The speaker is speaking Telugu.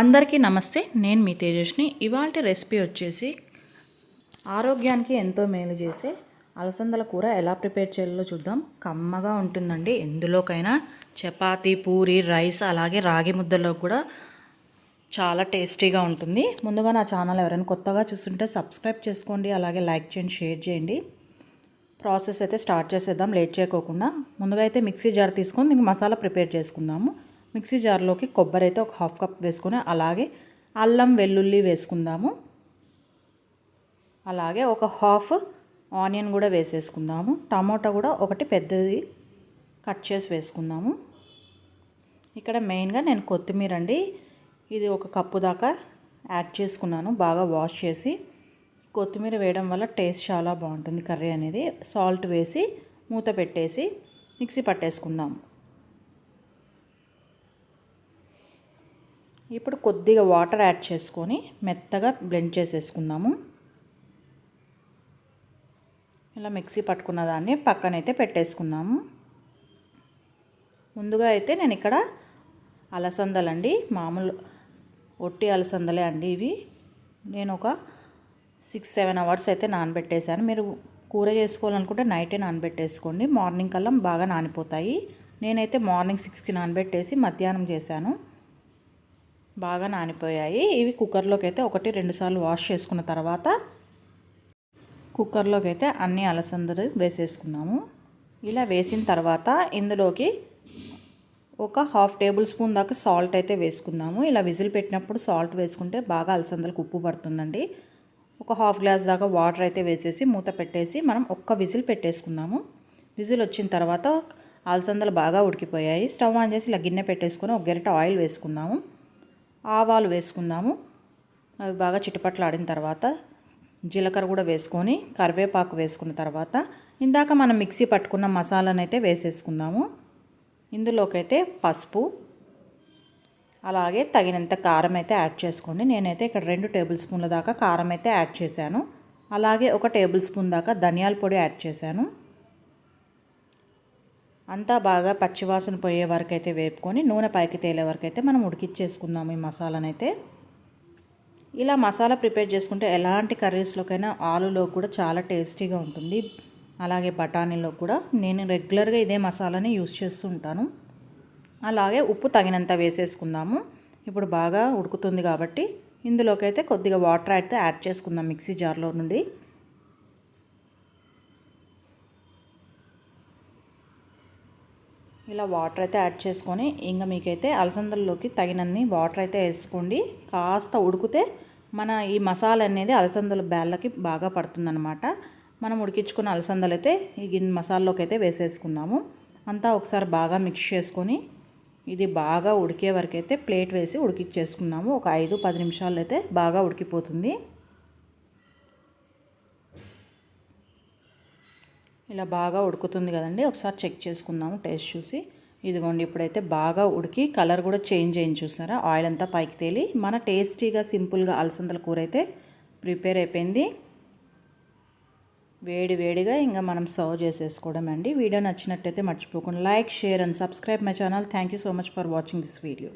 అందరికీ నమస్తే నేను మీ తేజస్ని ఇవాళ రెసిపీ వచ్చేసి ఆరోగ్యానికి ఎంతో మేలు చేసే అలసందల కూర ఎలా ప్రిపేర్ చేయాలో చూద్దాం. కమ్మగా ఉంటుందండి. ఎందులోకైనా చపాతి పూరి రైస్ అలాగే రాగి ముద్దలో కూడా చాలా టేస్టీగా ఉంటుంది. ముందుగా నా ఛానల్ ఎవరైనా కొత్తగా చూస్తుంటే సబ్స్క్రైబ్ చేసుకోండి అలాగే లైక్ చేయండి షేర్ చేయండి. ప్రాసెస్ అయితే స్టార్ట్ చేసేద్దాం లేట్ చేయకోకుండా. ముందుగా అయితే మిక్సీ జార్ తీసుకొని దీనికి మసాలా ప్రిపేర్ చేసుకుందాము. మిక్సీ జార్లోకి కొబ్బరి అయితే ఒక హాఫ్ కప్ వేసుకుని అలాగే అల్లం వెల్లుల్లి వేసుకుందాము. అలాగే ఒక హాఫ్ ఆనియన్ కూడా వేసేసుకుందాము. టమోటా కూడా ఒకటి పెద్దది కట్ చేసి వేసుకుందాము. ఇక్కడ మెయిన్గా నేను కొత్తిమీర అండి ఇది ఒక కప్పు దాకా యాడ్ చేసుకున్నాను బాగా వాష్ చేసి. కొత్తిమీర వేయడం వల్ల టేస్ట్ చాలా బాగుంటుంది కర్రీ అనేది. సాల్ట్ వేసి మూత పెట్టేసి మిక్సీ పట్టేసుకుందాము. ఇప్పుడు కొద్దిగా వాటర్ యాడ్ చేసుకొని మెత్తగా బ్లెండ్ చేసేసుకుందాము. ఇలా మిక్సీ పట్టుకున్న దాన్ని పక్కనైతే పెట్టేసుకుందాము. ముందుగా అయితే నేను ఇక్కడ అలసందలండి మామూలు ఒట్టి అలసందలే అండి ఇవి. నేను ఒక సిక్స్ సెవెన్ అవర్స్ అయితే నానబెట్టేశాను. మీరు కూర చేసుకోవాలనుకుంటే నైటే నానబెట్టేసుకోండి. మార్నింగ్ కల్లా బాగా నానిపోతాయి. నేనైతే మార్నింగ్ సిక్స్కి నానబెట్టేసి మధ్యాహ్నం చేశాను. బాగా నానిపోయాయి. ఇవి కుక్కర్లోకి అయితే ఒకటి రెండు సార్లు వాష్ చేసుకున్న తర్వాత కుక్కర్లోకి అయితే అన్ని అలసందలు వేసేసుకున్నాము ఇలా వేసిన తర్వాత ఇందులోకి ఒక హాఫ్ టేబుల్ స్పూన్ దాకా సాల్ట్ అయితే వేసుకుందాము. ఇలా విజిల్ పెట్టినప్పుడు సాల్ట్ వేసుకుంటే బాగా అలసందలకు ఉప్పు పడుతుందండి. ఒక హాఫ్ గ్లాస్ దాకా వాటర్ అయితే వేసేసి మూత పెట్టేసి మనం ఒక్క విజిల్ పెట్టేసుకుందాము. విజిల్ వచ్చిన తర్వాత అలసందలు బాగా ఉడికిపోయాయి. స్టవ్ ఆన్ చేసి ఇలా గిన్నె పెట్టేసుకొని ఒక గరిట ఆయిల్ వేసుకుందాము. ఆవాలు వేసుకుందాము. అవి బాగా చిటపట్లాడిన తర్వాత జీలకర్ర కూడా వేసుకొని కరివేపాకు వేసుకున్న తర్వాత ఇందాక మనం మిక్సీ పట్టుకున్న మసాలాను అయితే వేసేసుకుందాము. ఇందులోకైతే పసుపు అలాగే తగినంత కారం అయితే యాడ్ చేసుకోండి. నేనైతే ఇక్కడ రెండు టేబుల్ స్పూన్ల దాకా కారం అయితే యాడ్ చేశాను. అలాగే ఒక టేబుల్ స్పూన్ దాకా ధనియాల పొడి యాడ్ చేశాను. అంతా బాగా పచ్చివాసన పోయే వరకు అయితే వేపుకొని నూనె పైకి తేలే వరకు అయితే మనం ఉడికిచ్చేసుకుందాం ఈ మసాలానైతే. ఇలా మసాలా ప్రిపేర్ చేసుకుంటే ఎలాంటి కర్రీస్లోకైనా ఆలులో కూడా చాలా టేస్టీగా ఉంటుంది. అలాగే బఠానీలో కూడా నేను రెగ్యులర్గా ఇదే మసాలాని యూస్ చేస్తూ ఉంటాను. అలాగే ఉప్పు తగినంత వేసేసుకుందాము. ఇప్పుడు బాగా ఉడుకుతుంది కాబట్టి ఇందులోకైతే కొద్దిగా వాటర్ అయితే యాడ్ చేసుకుందాం మిక్సీ జార్లో నుండి. ఇలా వాటర్ అయితే యాడ్ చేసుకొని ఇంకా మీకైతే అలసందల్లోకి తగినన్ని వాటర్ అయితే వేసుకోండి. కాస్త ఉడికితే మన ఈ మసాలా అనేది అలసందల బ్యాళ్ళకి బాగా పడుతుందనమాట మనం ఉడికించుకున్న అలసందలు అయితే ఈ గిన్నె మసాలాలోకి అయితే వేసేసుకుందాము. అంతా ఒకసారి బాగా మిక్స్ చేసుకొని ఇది బాగా ఉడికే వరకు అయితే ప్లేట్ వేసి ఉడికిచ్చేసుకుందాము. ఒక ఐదు పది నిమిషాలు అయితే బాగా ఉడికిపోతుంది. ఇలా బాగా ఉడుకుతుంది కదండి. ఒకసారి చెక్ చేసుకుందాము టేస్ట్ చూసి. ఇదిగోండి ఇప్పుడైతే బాగా ఉడికి కలర్ కూడా చేంజ్ అయింది చూసారా? ఆయిల్ అంతా పైకి తేలి మన టేస్టీగా సింపుల్గా అలసందల కూర అయితే ప్రిపేర్ అయిపోయింది. వేడి వేడిగా ఇంకా మనం సర్వ్ చేసేసుకోవడం అండి. వీడియో నచ్చినట్టయితే మర్చిపోకుండా like share and subscribe my channel. Thank you so much for watching this video.